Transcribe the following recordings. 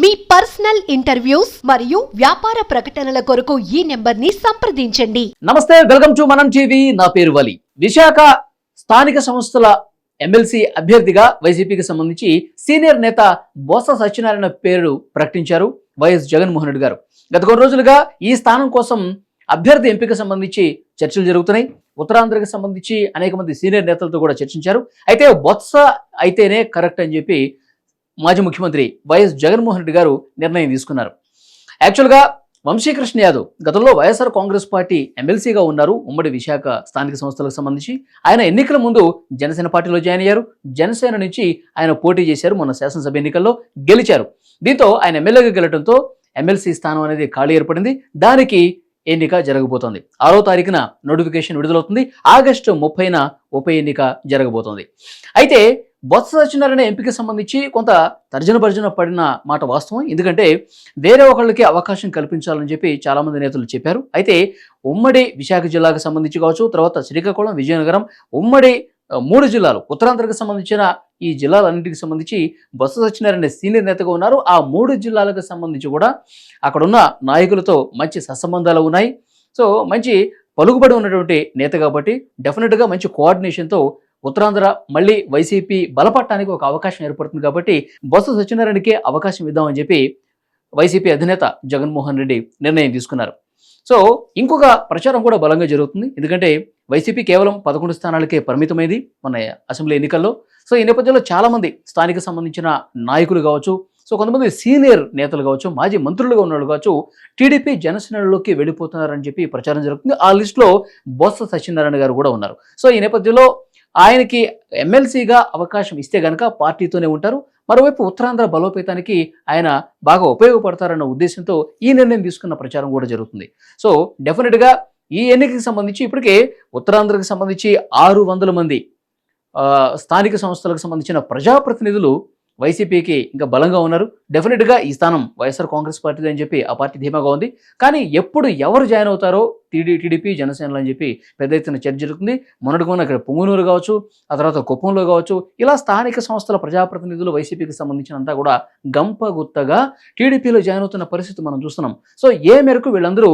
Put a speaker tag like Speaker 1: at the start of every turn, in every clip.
Speaker 1: మీ personal interviews మరియు వ్యాపార ప్రకటనల కొరకు ఈ నెంబర్ని సంప్రదించండి.
Speaker 2: నమస్తే వెల్కమ్ టు మనం టీవీ. నా పేరు వలి. విశాఖ స్థానిక సంస్థల ఎమ్మెల్సీ అభ్యర్థిగా వైసీపీకి సంబంధించి సీనియర్ నేత బోస సత్యనారాయణ పేరు ప్రకటించారు వైఎస్ జగన్మోహన్ రెడ్డి గారు. గత కొన్ని రోజులుగా ఈ స్థానం కోసం అభ్యర్థి ఎంపిక సంబంధించి చర్చలు జరుగుతున్నాయి. ఉత్తరాంధ్రకి సంబంధించి అనేక మంది సీనియర్ నేతలతో కూడా చర్చించారు. అయితే బొత్స అయితేనే కరెక్ట్ అని చెప్పి మాజీ ముఖ్యమంత్రి వైఎస్ జగన్మోహన్ రెడ్డి గారు నిర్ణయం తీసుకున్నారు. యాక్చువల్గా వంశీకృష్ణ యాదవ్ గతంలో వైఎస్ఆర్ కాంగ్రెస్ పార్టీ ఎమ్మెల్సీగా ఉన్నారు. ఉమ్మడి విశాఖ స్థానిక సంస్థలకు సంబంధించి ఆయన ఎన్నికల ముందు జనసేన పార్టీలో జాయిన్ అయ్యారు. జనసేన నుంచి ఆయన పోటీ చేశారు. మొన్న శాసనసభ ఎన్నికల్లో గెలిచారు. దీంతో ఆయన ఎమ్మెల్యేగా గెలటంతో ఎమ్మెల్సీ స్థానం అనేది ఖాళీ ఏర్పడింది. దానికి ఎన్నిక జరగబోతోంది. ఆరో తారీఖున నోటిఫికేషన్ విడుదలవుతుంది. ఆగస్టు ముప్పైన ఉప ఎన్నిక జరగబోతోంది. అయితే బొత్స సత్యనారాయణ ఎంపిక సంబంధించి కొంత తర్జన భర్జన పడిన మాట వాస్తవం. ఎందుకంటే వేరే ఒకళ్ళకి అవకాశం కల్పించాలని చెప్పి చాలామంది నేతలు చెప్పారు. అయితే ఉమ్మడి విశాఖ జిల్లాకు సంబంధించి కావచ్చు తర్వాత శ్రీకాకుళం విజయనగరం ఉమ్మడి మూడు జిల్లాలు ఉత్తరాంధ్రకు సంబంధించిన ఈ జిల్లాలన్నింటికి సంబంధించి బొత్స సత్యనారాయణ సీనియర్ నేతగా ఉన్నారు. ఆ మూడు జిల్లాలకు సంబంధించి కూడా అక్కడున్న నాయకులతో మంచి సత్సంబంధాలు ఉన్నాయి. సో మంచి పలుకుబడి ఉన్నటువంటి నేత కాబట్టి డెఫినెట్గా మంచి కోఆర్డినేషన్తో ఉత్తరాంధ్ర మళ్ళీ వైసీపీ బలపడటానికి ఒక అవకాశం ఏర్పడుతుంది కాబట్టి బొత్స సత్యనారాయణకే అవకాశం ఇద్దామని చెప్పి వైసీపీ అధినేత జగన్మోహన్ రెడ్డి నిర్ణయం తీసుకున్నారు. సో ఇంకొక ప్రచారం కూడా బలంగా జరుగుతుంది. ఎందుకంటే వైసీపీ కేవలం పదకొండు స్థానాలకే పరిమితమైంది మన అసెంబ్లీ ఎన్నికల్లో. సో ఈ నేపథ్యంలో చాలామంది స్థానిక సంబంధించిన నాయకులు కావచ్చు సో కొంతమంది సీనియర్ నేతలు కావచ్చు మాజీ మంత్రులుగా ఉన్నవాళ్ళు కావచ్చు టీడీపీ జనసేనలోకి వెళ్ళిపోతున్నారని చెప్పి ప్రచారం జరుగుతుంది. ఆ లిస్టులో బొత్స సత్యనారాయణ గారు కూడా ఉన్నారు. సో ఈ నేపథ్యంలో ఆయనకి ఎమ్మెల్సీగా అవకాశం ఇస్తే గనక పార్టీతోనే ఉంటారు. మరోవైపు ఉత్తరాంధ్ర బలోపేతానికి ఆయన బాగా ఉపయోగపడతారన్న ఉద్దేశంతో ఈ నిర్ణయం తీసుకున్న ప్రచారం కూడా జరుగుతుంది. సో డెఫినెట్గా ఈ ఎన్నికకి సంబంధించి ఇప్పటికే ఉత్తరాంధ్రకు సంబంధించి ఆరు వందల మంది స్థానిక సంస్థలకు సంబంధించిన ప్రజాప్రతినిధులు వైసీపీకి ఇంకా బలంగా ఉన్నారు. డెఫినెట్గా ఈ స్థానం వైఎస్ఆర్ కాంగ్రెస్ పార్టీది అని చెప్పి ఆ పార్టీ ధీమాగా ఉంది. కానీ ఎప్పుడు ఎవరు జాయిన్ అవుతారో టీడీ టీడీపీ జనసేనలు అని చెప్పి పెద్ద ఎత్తున చర్చ జరుగుతుంది. మొన్నటి ఇక్కడ పొంగునూరు కావచ్చు ఆ తర్వాత కుప్పంలో కావచ్చు ఇలా స్థానిక సంస్థల ప్రజాప్రతినిధులు వైసీపీకి సంబంధించినంతా కూడా గంప గుత్తగా టీడీపీలో జాయిన్ అవుతున్న పరిస్థితి మనం చూస్తున్నాం. సో ఏ మేరకు వీళ్ళందరూ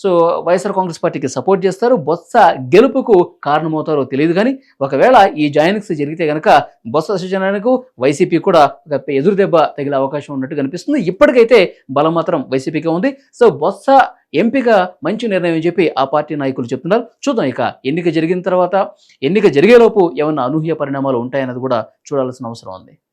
Speaker 2: సో వైఎస్ఆర్ కాంగ్రెస్ పార్టీకి సపోర్ట్ చేస్తారు బొత్స గెలుపుకు కారణమవుతారో తెలియదు కానీ ఒకవేళ ఈ జాయినింగ్స్ జరిగితే కనుక బొత్స సృజనానికి వైసీపీ కూడా ఒక ఎదురు దెబ్బ తగిలే అవకాశం ఉన్నట్టు కనిపిస్తుంది. ఇప్పటికైతే బలం మాత్రం వైసీపీకే ఉంది. సో బొత్స ఎంపిక మంచి నిర్ణయం అని చెప్పి ఆ పార్టీ నాయకులు చెప్తున్నారు. చూద్దాం ఇక ఎన్నిక జరిగిన తర్వాత ఎన్నిక జరిగేలోపు ఏమన్నా అనూహ్య పరిణామాలు ఉంటాయన్నది కూడా చూడాల్సిన అవసరం ఉంది.